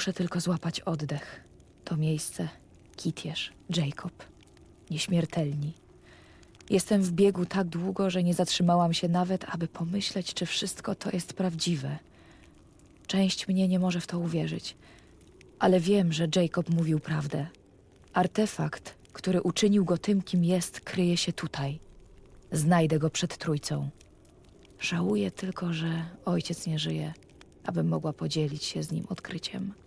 Muszę tylko złapać oddech. To miejsce, Kitierz, Jacob. Nieśmiertelni. Jestem w biegu tak długo, że nie zatrzymałam się nawet, aby pomyśleć, czy wszystko to jest prawdziwe. Część mnie nie może w to uwierzyć, ale wiem, że Jacob mówił prawdę. Artefakt, który uczynił go tym, kim jest, kryje się tutaj. Znajdę go przed trójcą. Żałuję tylko, że ojciec nie żyje, abym mogła podzielić się z nim odkryciem.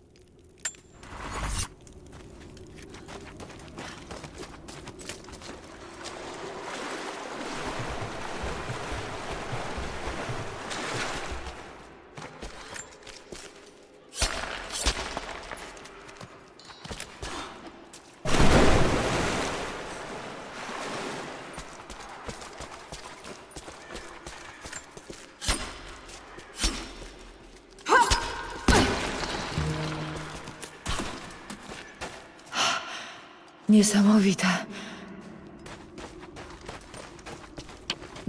Niesamowite.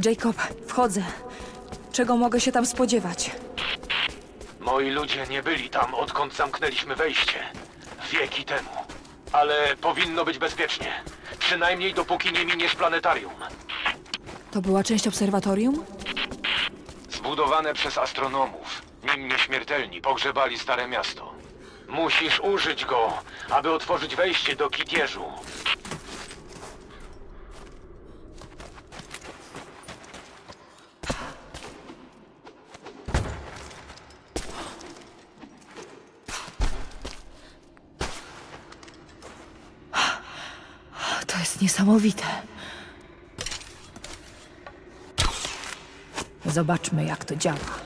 Jacob, wchodzę. Czego mogę się tam spodziewać? Moi ludzie nie byli tam, odkąd zamknęliśmy wejście. Wieki temu. Ale powinno być bezpiecznie. Przynajmniej dopóki nie miniesz planetarium. To była część obserwatorium? Zbudowane przez astronomów. Nim nieśmiertelni pogrzebali stare miasto. Musisz użyć go, aby otworzyć wejście do kitierzu. To jest niesamowite. Zobaczmy, jak to działa.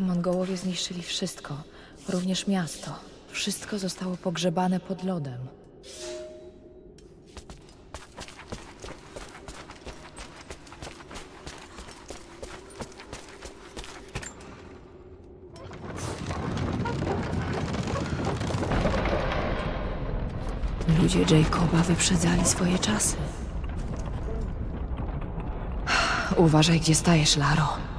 Mongołowie zniszczyli wszystko, również miasto. Wszystko zostało pogrzebane pod lodem. Ludzie Jacoba wyprzedzali swoje czasy. Uważaj, gdzie stajesz, Laro.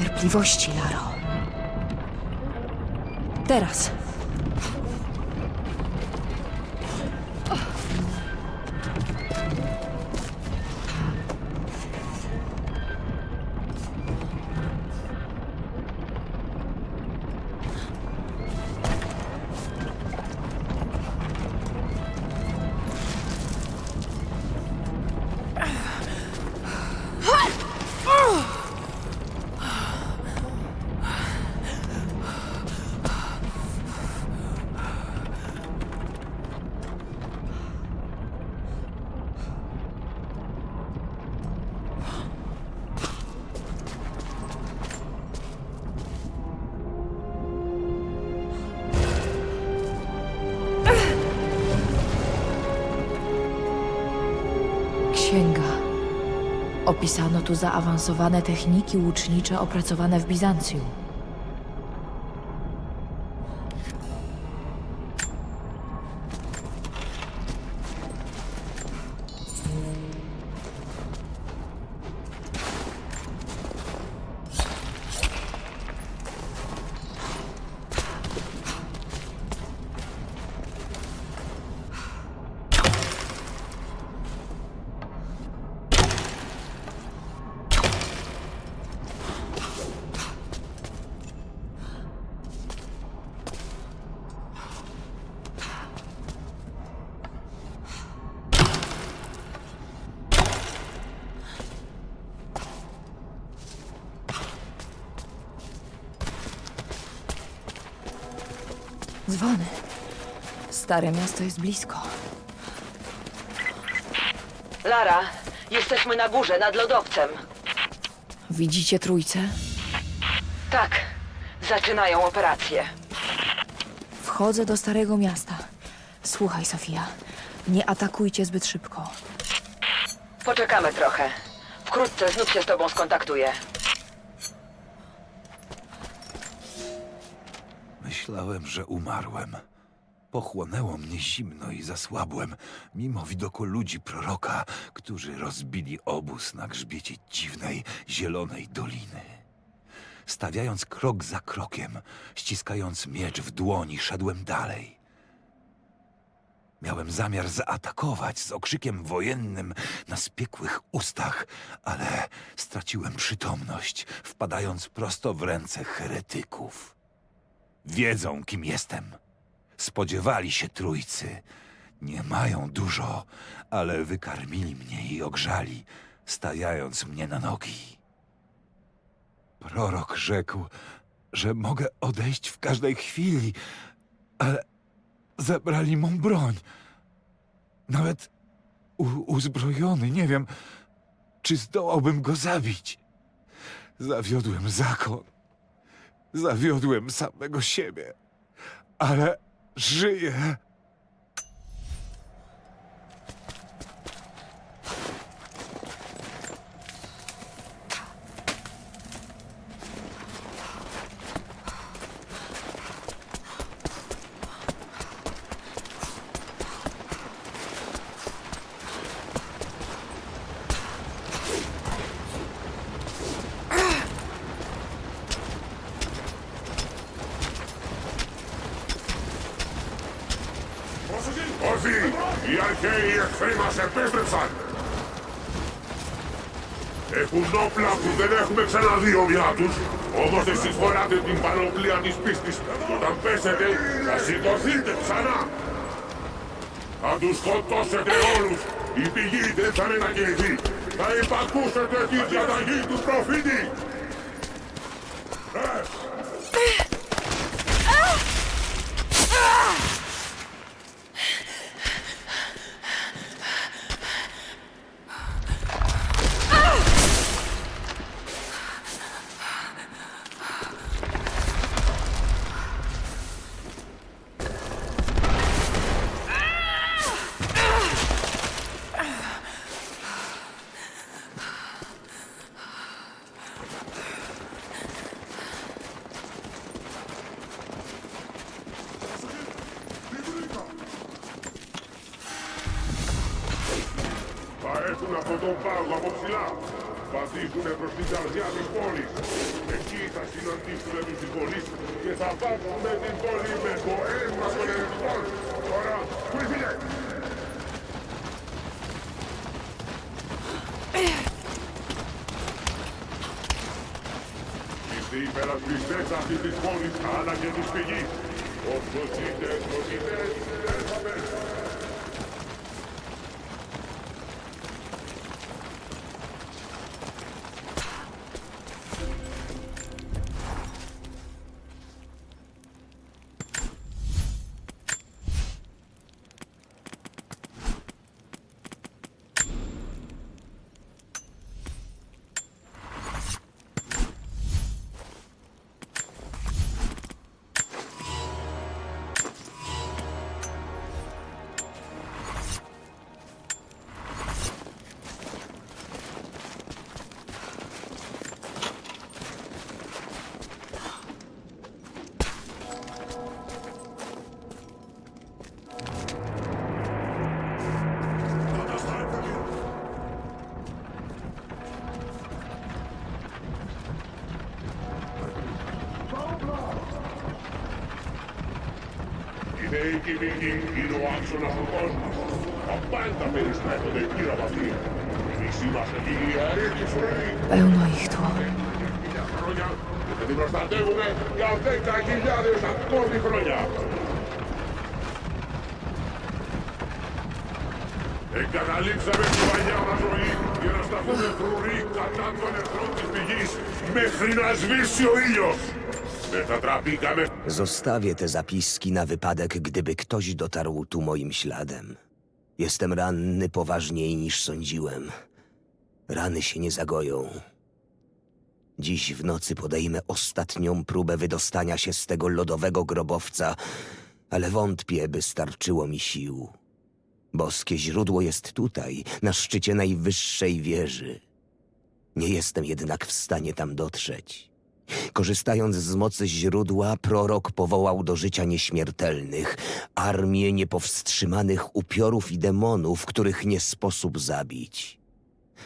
Cierpliwości, Laro. Teraz. Opisano tu zaawansowane techniki łucznicze opracowane w Bizancjum. Stare miasto jest blisko. Lara, jesteśmy na górze, nad lodowcem. Widzicie trójcę? Tak, zaczynają operację. Wchodzę do starego miasta. Słuchaj, Sofia. Nie atakujcie zbyt szybko. Poczekamy trochę. Wkrótce znów się z tobą skontaktuję. Myślałem, że umarłem. Pochłonęło mnie zimno i zasłabłem, mimo widoku ludzi proroka, którzy rozbili obóz na grzbiecie dziwnej, zielonej doliny. Stawiając krok za krokiem, ściskając miecz w dłoni, szedłem dalej. Miałem zamiar zaatakować z okrzykiem wojennym na spiekłych ustach, ale straciłem przytomność, wpadając prosto w ręce heretyków. Wiedzą, kim jestem. Spodziewali się trójcy. Nie mają dużo, ale wykarmili mnie i ogrzali, stawiając mnie na nogi. Prorok rzekł, że mogę odejść w każdej chwili, ale zabrali mą broń. Nawet uzbrojony, nie wiem, czy zdołałbym go zabić. Zawiodłem zakon. Zawiodłem samego siebie, ale żyję. Gli archei extrema σε επέστρεψαν. Έχουν όπλα που δεν έχουμε ξαναδεί ομοιά τους, όμως εσείς φοράτε την πανοπλία της πίστης και όταν πέσετε θα σηκωθείτε ξανά. Θα τους σκοτώσετε όλους. Η πηγή δεν θα μετακινηθεί. Θα υπακούσετε τη διαταγή του προφήτη. Τον πάγο από ψηλά. Θα δείχνουν προς την καρδιά της πόλης. Εκεί θα συναντήσουν τους συμπολείς και θα βάφουν την πόλη με το αίμα των ερετικών. Τώρα, φύγε! Είστε υπερασπιστές αυτής της πόλης, αλλά και της πηγής. Όσο Εκεί είναι ο άξονα του κόσμου. Τα πάντα περιστρέφονται γύρω από αυτή. Εμείς είμαστε η αρήκη φρουρή. Pełno ich tu. Για και την προστατεύουμε για δέκα χιλιάδες ακόμη χρόνια. Εγκαταλείψαμε τη παλιά μας ζωή για να σταθούμε φρουροί κατά των εχθρών της πηγής μέχρι να σβήσει ο ήλιος. Zostawię te zapiski na wypadek, gdyby ktoś dotarł tu moim śladem. Jestem ranny poważniej niż sądziłem. Rany się nie zagoją. Dziś w nocy podejmę ostatnią próbę wydostania się z tego lodowego grobowca, ale wątpię, by starczyło mi sił. Boskie źródło jest tutaj, na szczycie najwyższej wieży. Nie jestem jednak w stanie tam dotrzeć. Korzystając z mocy źródła, prorok powołał do życia nieśmiertelnych, armię niepowstrzymanych upiorów i demonów, których nie sposób zabić.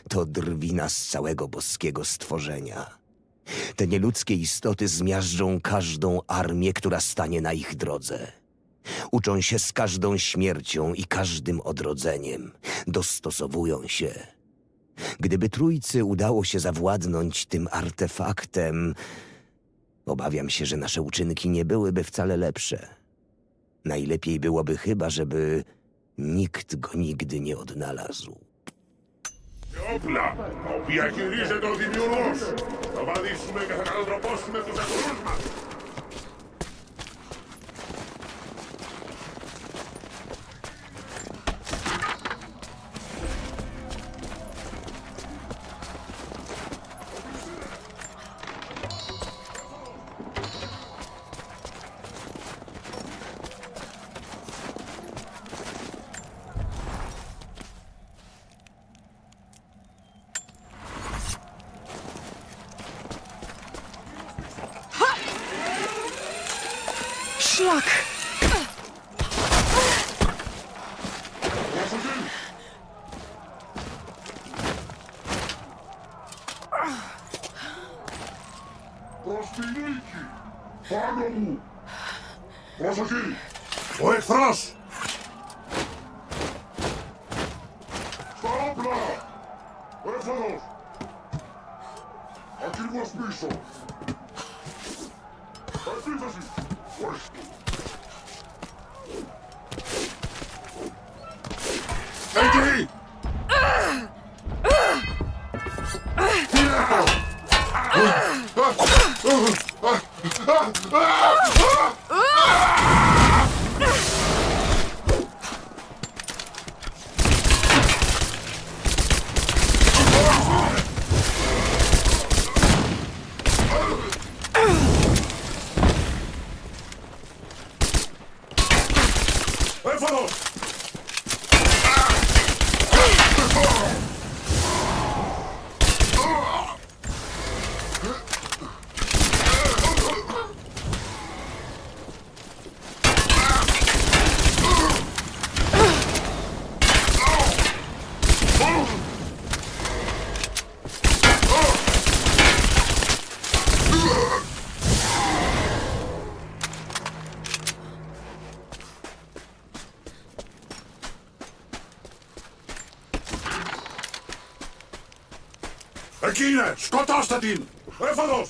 To drwina z całego boskiego stworzenia. Te nieludzkie istoty zmiażdżą każdą armię, która stanie na ich drodze. Uczą się z każdą śmiercią i każdym odrodzeniem. Dostosowują się. Gdyby trójcy udało się zawładnąć tym artefaktem, obawiam się, że nasze uczynki nie byłyby wcale lepsze. Najlepiej byłoby chyba, żeby nikt go nigdy nie odnalazł. Opla, opijaki riže do diviulos. Tovadisme que antroposme tu sakurusma. Szlak! Форму! Мужики! Ой, страж! Штабля! Ефанов! А кільмо спішов! Ай, ти, Ой, σκοτώστε την! Έφοδος!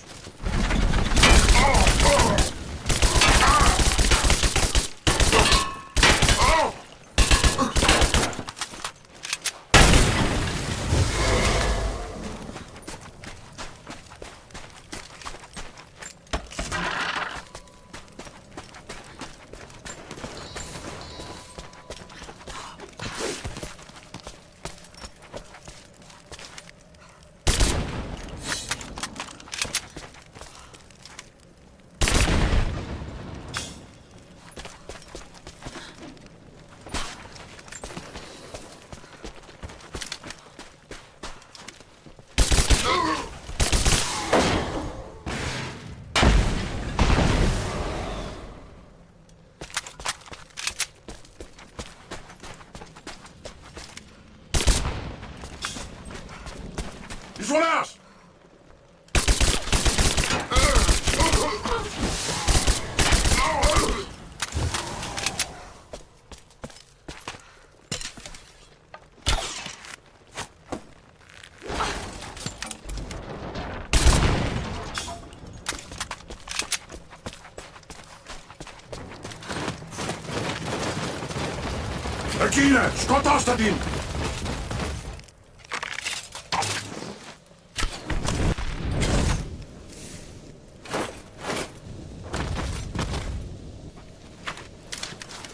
Szkota Ostadin!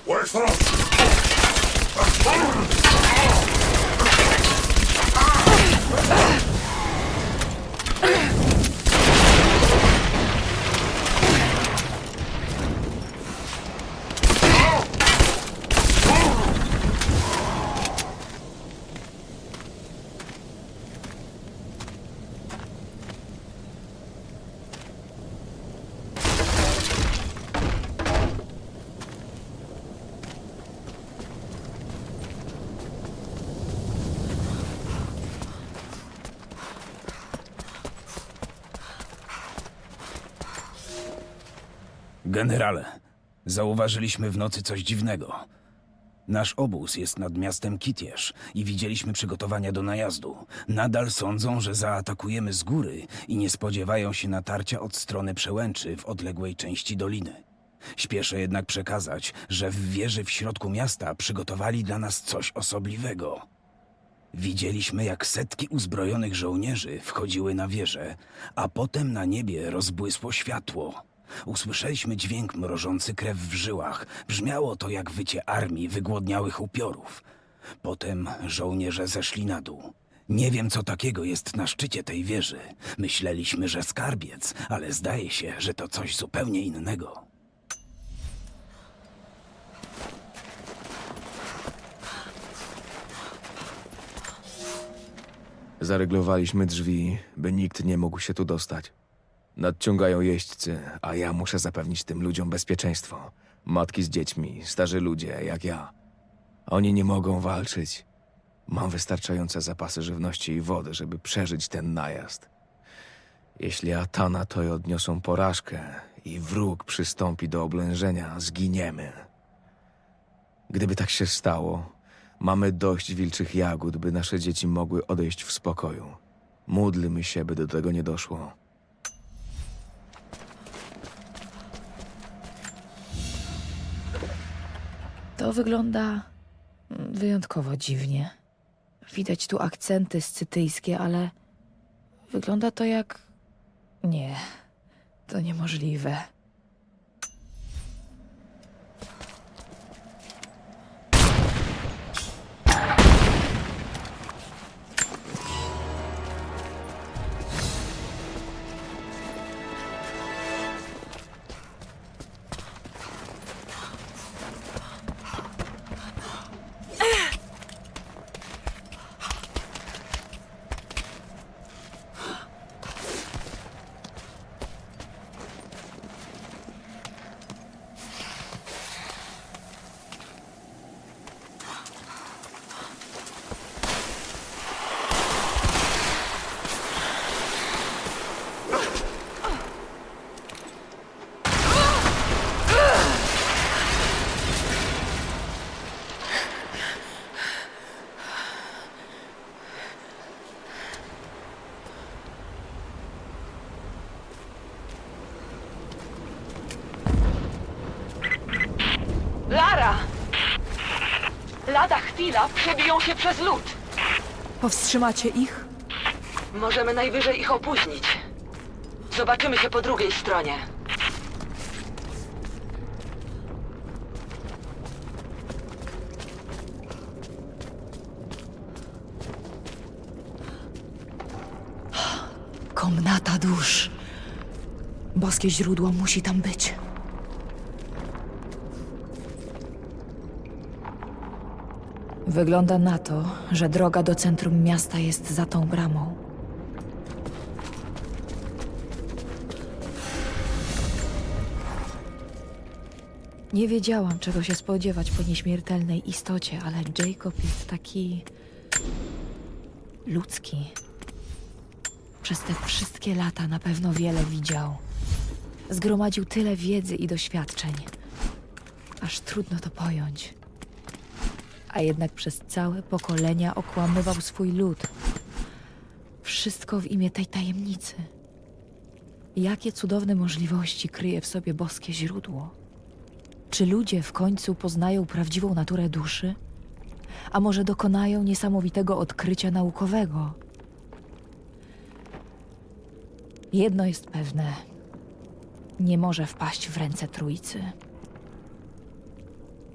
Where's the rope? Generale, zauważyliśmy w nocy coś dziwnego. Nasz obóz jest nad miastem Kitierz i widzieliśmy przygotowania do najazdu. Nadal sądzą, że zaatakujemy z góry i nie spodziewają się natarcia od strony przełęczy w odległej części doliny. Śpieszę jednak przekazać, że w wieży w środku miasta przygotowali dla nas coś osobliwego. Widzieliśmy, jak setki uzbrojonych żołnierzy wchodziły na wieżę, a potem na niebie rozbłysło światło. Usłyszeliśmy dźwięk mrożący krew w żyłach. Brzmiało to jak wycie armii wygłodniałych upiorów. Potem żołnierze zeszli na dół. Nie wiem, co takiego jest na szczycie tej wieży. Myśleliśmy, że skarbiec, ale zdaje się, że to coś zupełnie innego. Zaryglowaliśmy drzwi, by nikt nie mógł się tu dostać. Nadciągają jeźdźcy, a ja muszę zapewnić tym ludziom bezpieczeństwo. Matki z dziećmi, starzy ludzie, jak ja. Oni nie mogą walczyć. Mam wystarczające zapasy żywności i wody, żeby przeżyć ten najazd. Jeśli Atana to odniosą porażkę i wróg przystąpi do oblężenia, zginiemy. Gdyby tak się stało, mamy dość wilczych jagód, by nasze dzieci mogły odejść w spokoju. Módlmy się, by do tego nie doszło. To wygląda mm, wyjątkowo dziwnie. Widać tu akcenty scytyjskie, ale wygląda to jak. Nie, to niemożliwe. Chwila przebiją się przez lód. Powstrzymacie ich? Możemy najwyżej ich opóźnić. Zobaczymy się po drugiej stronie. Komnata dusz. Boskie źródło musi tam być. Wygląda na to, że droga do centrum miasta jest za tą bramą. Nie wiedziałam, czego się spodziewać po nieśmiertelnej istocie, ale Jacob jest taki. ludzki. Przez te wszystkie lata na pewno wiele widział. Zgromadził tyle wiedzy i doświadczeń, aż trudno to pojąć. A jednak przez całe pokolenia okłamywał swój lud. Wszystko w imię tej tajemnicy. Jakie cudowne możliwości kryje w sobie boskie źródło? Czy ludzie w końcu poznają prawdziwą naturę duszy? a może dokonają niesamowitego odkrycia naukowego. Jedno jest pewne: nie może wpaść w ręce trójcy.